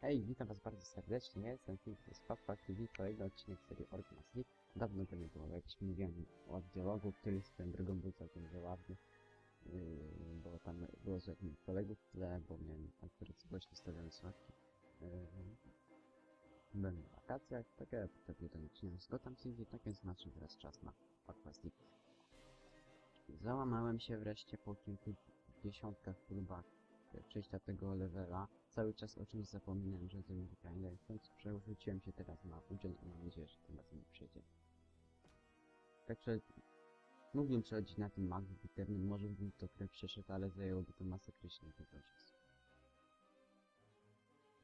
Hej, witam was bardzo serdecznie, ja jestem Filip z Papa TV, kolejny odcinek serii Orkmas League. Dawno to nie było, jakiś mówiłem o dialogu, który swoją drogą był całkiem zabawny. Yy, bo tam było z jakimś kolegów w tle, bo miałem akurat głośno stawione słuchawki. Yy, byłem na wakacjach, tak ja potem jeden odcinek z Gotham City, tak więc znaczy teraz czas na Orkmas League. Załamałem się wreszcie po kilku dziesiątkach próbach przejścia tego levela. Cały czas o czymś zapominałem, że mi wygranie. W końcu przerzuciłem się teraz na udział i mam nadzieję, że tym razem mi przejdzie. Także mógłbym przechodzić na tym magu bitewnym, może bym to grę przeszedł, ale zajęłoby to masakrycznie dużo czasu.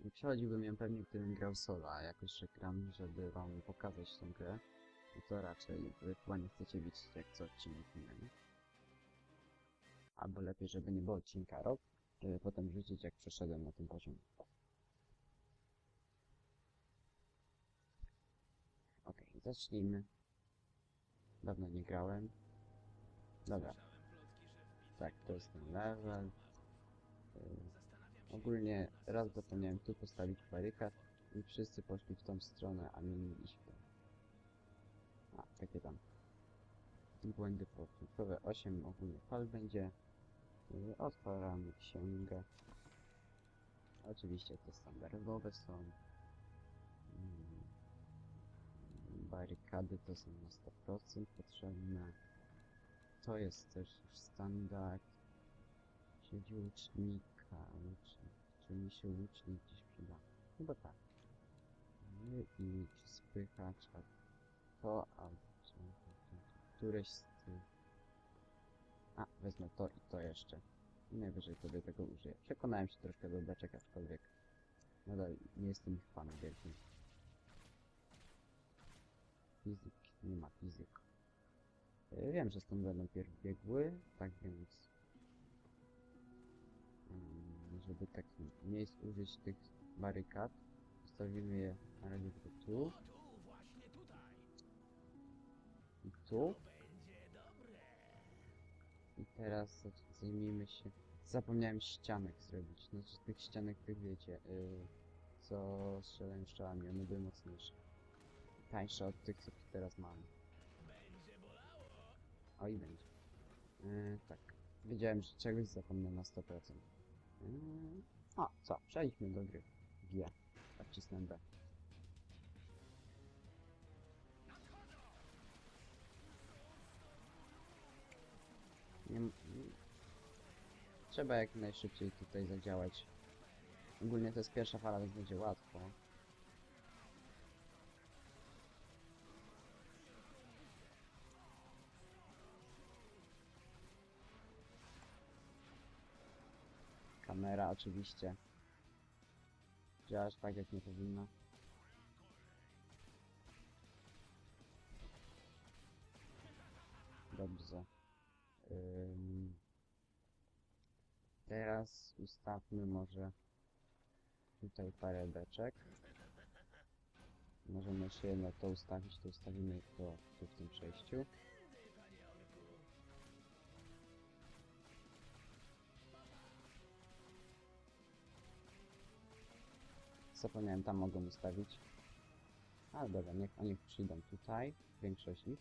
I przechodziłbym ją pewnie, gdybym grał solo, a jakoś, że gram, żeby wam pokazać tą grę, no to raczej wy chyba nie chcecie widzieć jak co odcinek nie? Albo lepiej, żeby nie było odcinka rok, żeby potem rzucić jak przeszedłem na tym poziomie. Okej, zacznijmy. Dawno nie grałem. Dobra, tak, to jest ten level. Yy, ogólnie raz zapomniałem tu postawić barykad i wszyscy poszli w tą stronę, a mi iść w tą. A, takie tam. Błędy początkowe 8 ogólnie fal będzie. Otwieramy księgę. Oczywiście te standardowe są. Mm, Barykady to są na 100% potrzebne. To jest też już standard. Siedzi łucznika. Łucznik. Czy mi się łucznik gdzieś przyda? Chyba tak. I czy spychacz, to, a czy, któreś z wezmę to i to jeszcze. I najwyżej sobie tego użyję. Przekonałem się troszkę do beczek, aczkolwiek nadal nie jestem ich fanem wielkim. Fizyk, nie ma fizyk. E, Wiem, że stąd będą biegły, tak więc... mm, Żeby tak miejsc użyć tych barykad, zostawimy je na razie tu i tu. Teraz zajmijmy się... Zapomniałem ścianek zrobić. Znaczy tych ścianek, tych wiecie, yy, co strzelają strzałami, one były mocniejsze. Tańsze od tych, co teraz mamy. O i będzie. Yy, tak. Wiedziałem, że czegoś zapomnę na 100%. Yy, o, co? Przejdźmy do gry. G. Tak cisnę B. trzeba jak najszybciej tutaj zadziałać. Ogólnie to jest pierwsza fala, więc będzie łatwo. Kamera oczywiście. Działasz tak jak nie powinna. Dobrze. Ym... Teraz ustawmy może tutaj parę beczek. Możemy jeszcze jedno to ustawić, to ustawimy to tu w tym przejściu. Zapomniałem, tam mogą ustawić. Ale dobra, niech oni przyjdą tutaj, większość ich.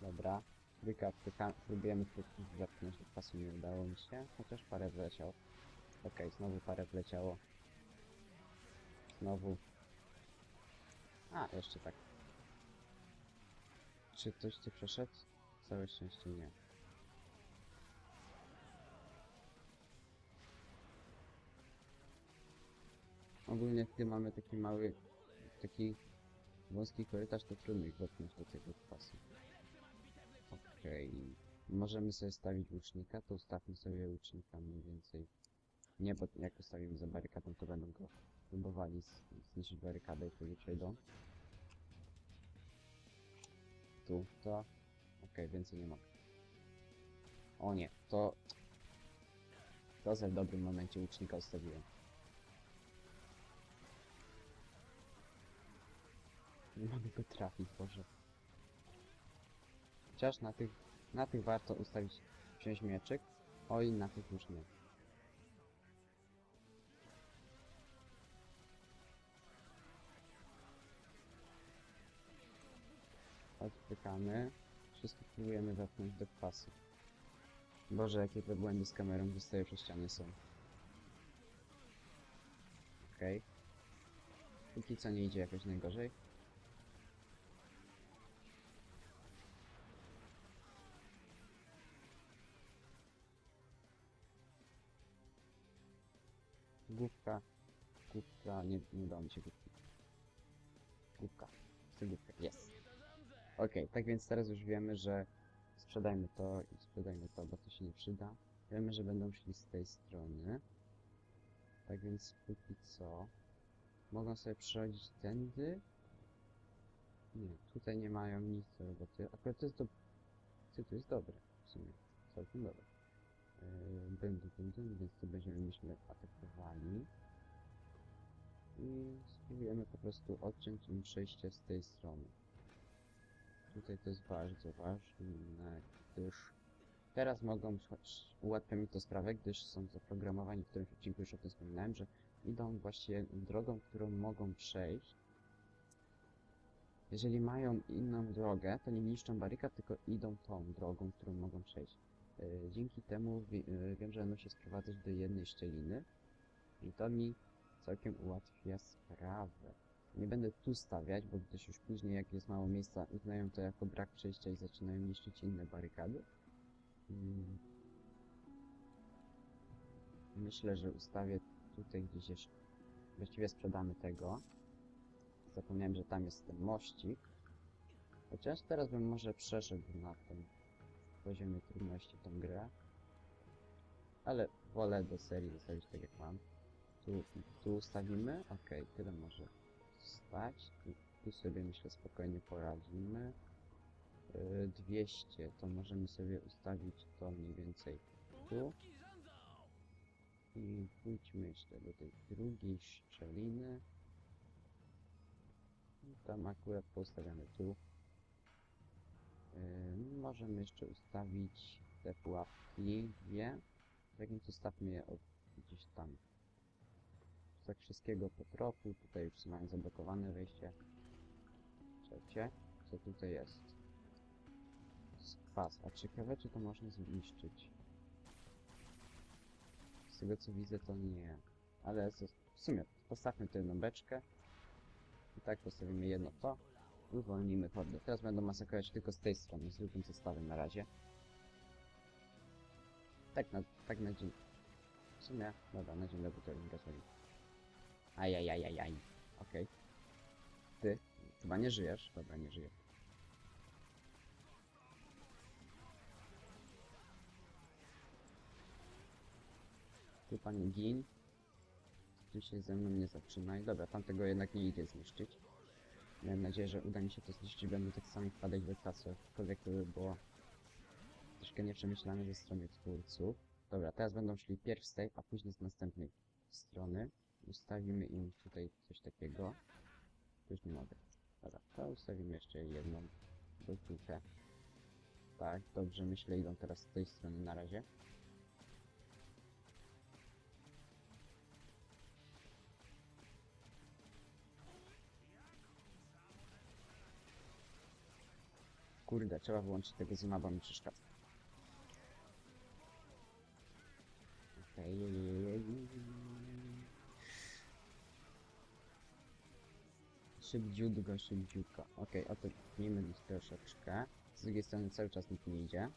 Dobra, trójka, próbujemy trójki zepchnąć do pasu, nie udało mi się, chociaż parę wleciał. Okej, znowu parę wleciało. Znowu. A, jeszcze tak. Czy ktoś cię przeszedł? Całe szczęście nie. Ogólnie gdy mamy taki mały, taki wąski korytarz, to trudno ich dotknąć do tego pasu. Okej. Możemy sobie stawić łucznika, to ustawmy sobie łucznika mniej więcej. Nie, bo jak ustawimy za barykadą, to będą go próbowali zniszczyć barykadę i wtedy przejdą. Tu, to. Okej, więcej nie mogę. O nie, to... To za w dobrym momencie łucznika ustawiłem. Nie mogę go trafić, Boże. Chociaż na tych, na tych warto ustawić wziąć mieczyk, o i na tych już nie. Odpykamy. Wszystko próbujemy wepchnąć do kwasu. Boże, jakie te błędy z kamerą wystaje przez ściany są. Okej. Okay. Póki co nie idzie jakoś najgorzej. Główka. Główka, nie, nie udało mi się główki. Główka. Chcę główkę, jest. Okej, tak więc teraz już wiemy, że sprzedajmy to i sprzedajmy to, bo to się nie przyda. Wiemy, że będą szli z tej strony. Tak więc póki co mogą sobie przechodzić tędy. Nie, tutaj nie mają nic do roboty. Akurat to jest do... To jest dobre w sumie. Całkiem dobre. Yy, Będą, będą, więc to będziemy myślę atakowali. I spróbujemy po prostu odciąć im przejście z tej strony. Tutaj to jest bardzo ważne, gdyż teraz mogą, choć ułatwia mi to sprawę, gdyż są zaprogramowani, w którymś odcinku już o tym wspominałem, że idą właściwie drogą, którą mogą przejść. Jeżeli mają inną drogę, to nie niszczą barykad, tylko idą tą drogą, którą mogą przejść. Yy, dzięki temu yy, wiem, że będą się sprowadzać do jednej szczeliny i to mi całkiem ułatwia sprawę. Nie będę tu stawiać, bo gdyż już później, jak jest mało miejsca, uznają to jako brak przejścia i zaczynają niszczyć inne barykady. Mm. Myślę, że ustawię tutaj gdzieś jeszcze. Właściwie sprzedamy tego. Zapomniałem, że tam jest ten mościk. Chociaż teraz bym może przeszedł na tym poziomie trudności tą grę. Ale wolę do serii zostawić tak jak mam. Tu, tu ustawimy? Okej, tyle może stać. Tu, tu sobie myślę spokojnie poradzimy. Yy, 200 to możemy sobie ustawić to mniej więcej tu. I pójdźmy jeszcze do tej drugiej szczeliny. I tam akurat postawiamy tu. Możemy jeszcze ustawić te pułapki dwie. Tak więc ustawmy je od gdzieś tam. Tak wszystkiego po trochu. Tutaj już mają zablokowane wejście. Trzecie. Co tutaj jest? Kwas. A ciekawe czy to można zniszczyć. Z tego co widzę to nie. Ale w sumie postawmy tu jedną beczkę. I tak postawimy jedno to. Uwolnimy hordę. Teraz będą masakrować tylko z tej strony, z drugim zestawem na razie. Tak na, tak na dzień. W sumie, dobra, na dzień dobry to już gazoli. Ajajajajaj. Okej. Ty, chyba nie żyjesz? Dobra, nie żyjesz. Ty panie gin. Ty się ze mną nie zatrzymaj. Dobra, tamtego jednak nie idzie zniszczyć. Miałem nadzieję, że uda mi się to zniszczyć, będę tak samo wpadać do czasu, jakkolwiek to by było troszkę nieprzemyślane ze strony twórców. Dobra, teraz będą szli pierw z tej, a później z następnej strony. Ustawimy im tutaj coś takiego. Już nie mogę. Dobra, to ustawimy jeszcze jedną gotówkę. Tak, dobrze, myślę, idą teraz z tej strony na razie. Kurde, trzeba wyłączyć tego zooma, bo mi przeszkadza. Okej. Szybciutko, szybciutko. Okej, otopnijmy ich troszeczkę. Z drugiej strony cały czas nikt nie idzie.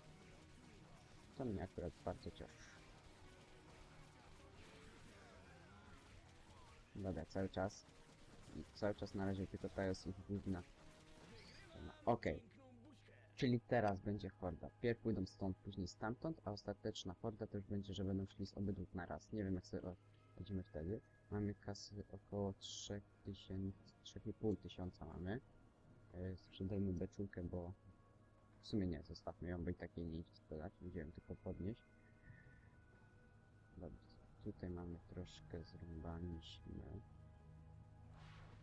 To mnie akurat bardzo cieszy. Dobra, cały czas. I cały czas na razie tylko ta jest ich główna. Okej. Czyli teraz będzie horda. Pierw pójdą stąd, później stamtąd, a ostateczna horda już będzie, że będą szli z obydwu na raz. Nie wiem jak sobie będziemy wtedy. Mamy kasy około 3000, 3,5 tysiąca mamy. E, sprzedajmy beczułkę, bo w sumie nie, zostawmy ją, bo i tak jej nie idzie sprzedać. Będziemy tylko podnieść. Dobrze, tutaj mamy troszkę zrąbaliśmy.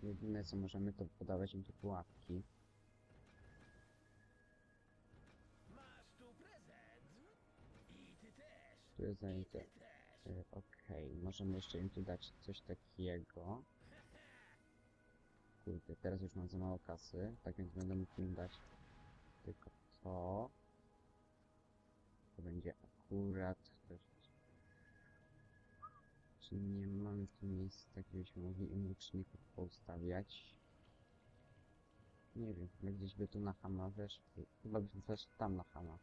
Jedyne co możemy to podawać im tu pułapki. Ty też! E, Okej, możemy jeszcze im tu dać coś takiego. Kurde, teraz już mam za mało kasy, tak więc będę mógł im dać tylko to. To będzie akurat też. Czy nie mamy tu miejsca, gdzie byśmy mogli im łuczników poustawiać? Nie wiem, chyba gdzieś by tu na hama weszli. Chyba byśmy weszli tam na hama.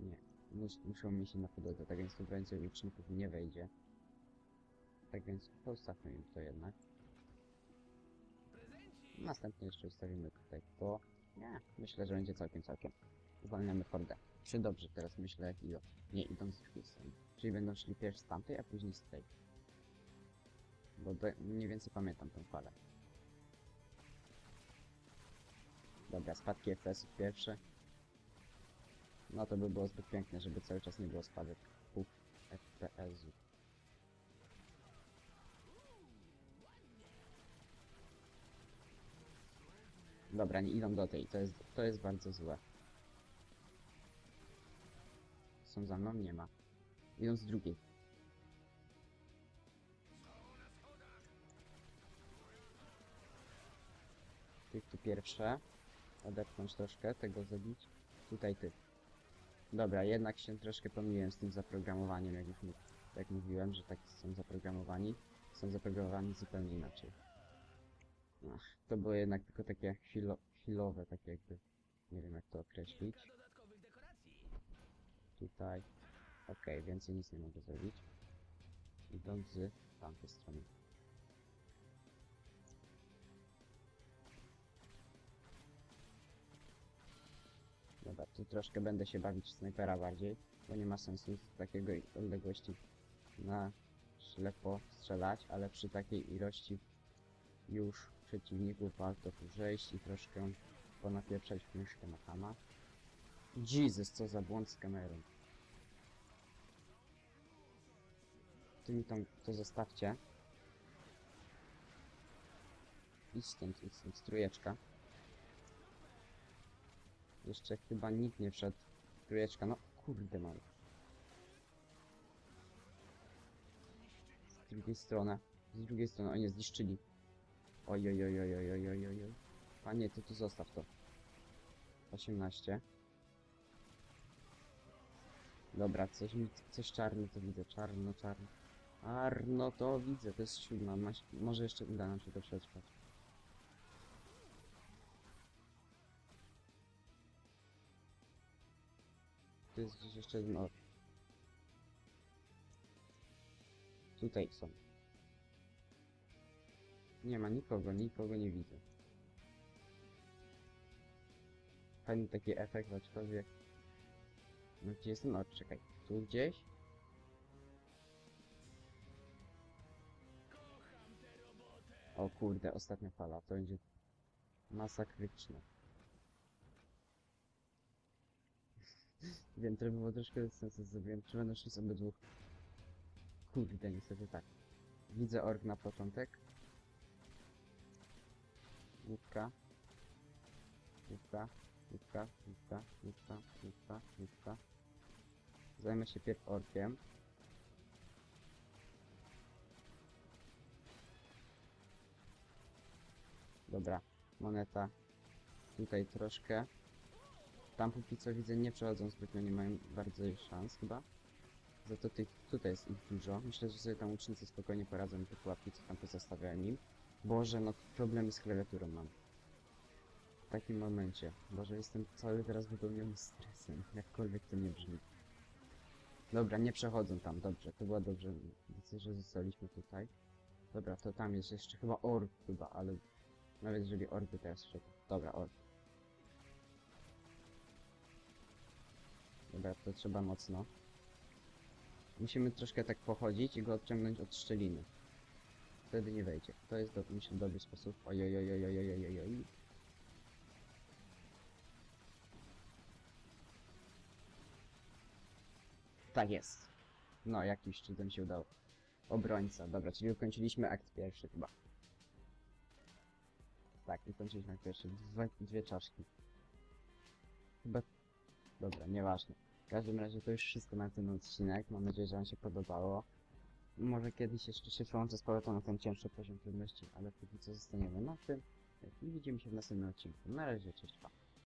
Nie, mus, muszą mieć na podłodze, tak więc tu więcej łuczników nie wejdzie. Tak więc postawmy im to jednak. Następnie jeszcze ustawimy tutaj to. Nie, myślę, że będzie całkiem, całkiem. Uwalniamy hordę. Czy dobrze teraz myślę, jak idą? Nie, idą z drugiej. Czyli będą szli pierwszy z tamtej, a później z tej. Bo do, mniej więcej pamiętam tę falę. Dobra, spadki FPS-ów pierwsze. No to by było zbyt piękne, żeby cały czas nie było spadek puf FPS-ów. Dobra, nie idą do tej, to jest, to jest bardzo złe. Są za mną? Nie ma. Idą z drugiej. Tych tu pierwsze. Odepchnąć troszkę, tego zabić. Tutaj ty. Dobra, jednak się troszkę pomyliłem z tym zaprogramowaniem, jak już jak mówiłem, że tak są zaprogramowani. Są zaprogramowani zupełnie inaczej. Ach, to było jednak tylko takie chwilo, chwilowe, takie jakby, nie wiem jak to określić. Tutaj, okej, więcej nic nie mogę zrobić. Idąc z tamtej strony. Tu troszkę będę się bawić w snajpera bardziej, bo nie ma sensu z takiego odległości na ślepo strzelać, ale przy takiej ilości już przeciwników warto tu zejść i troszkę ponapieprzać myszkę na hama. Jesus, co za błąd z kamerą. Ty mi tam to zostawcie. Idź stąd, idź stąd, trójeczka. Jeszcze chyba nikt nie wszedł. Trójeczka, no kurde mam. Z drugiej strony. Z drugiej strony, oni zniszczyli. Oj, oj, oj, oj, oj, oj, oj, oj. Panie, ty tu zostaw to. 18. Dobra, coś mi, coś czarno to widzę, czarno, czarno. Arno to widzę, to jest siódma, może jeszcze uda nam się to przetrwać. Tu jest gdzieś jeszcze jeden. Tutaj są. Nie ma nikogo, nikogo nie widzę. Fajny taki efekt, aczkolwiek... No gdzie jest ten ork? Czekaj. Tu gdzieś? O kurde, ostatnia fala, to będzie masakryczne. Wiem, to było troszkę sensu, zrobiłem, szli z obydwu. Kurde, niestety tak. Widzę ork na początek. Łupka. Łupka, łupka, łupka, łupka, łupka, łupka. Zajmę się pierw orkiem. Dobra, moneta. Tutaj troszkę. Tam póki co widzę nie przechodzą zbytnio, nie mają bardzo szans chyba. Za to tych, tutaj jest ich dużo. Myślę, że sobie tam ucznicy spokojnie poradzą te pułapki, co tam pozostawiałem im. Boże, no problemy z klawiaturą mam. W takim momencie. Boże, jestem cały teraz wypełniony stresem. Jakkolwiek to nie brzmi. Dobra, nie przechodzą tam, dobrze. To była dobrze decyzja, że zostaliśmy tutaj. Dobra, to tam jest jeszcze chyba ork chyba, ale nawet jeżeli ork by teraz wszedł. Dobra, ork. Dobra, to trzeba mocno. Musimy troszkę tak pochodzić i go odciągnąć od szczeliny. Wtedy nie wejdzie. To jest, do, myślę, dobry sposób. Ojojojojojojojojoj. Tak jest. No, jakimś cudem się udało. Obrońca. Dobra, czyli ukończyliśmy akt pierwszy chyba. Tak, ukończyliśmy akt pierwszy. Dwa, dwie czaszki. Chyba... Dobra, nieważne. W każdym razie to już wszystko na ten odcinek. Mam nadzieję, że Wam się podobało. Może kiedyś jeszcze się przyłączę z powrotem na ten cięższy poziom trudności, ale póki co zostaniemy na tym. I widzimy się w następnym odcinku. Na razie, cześć, pa.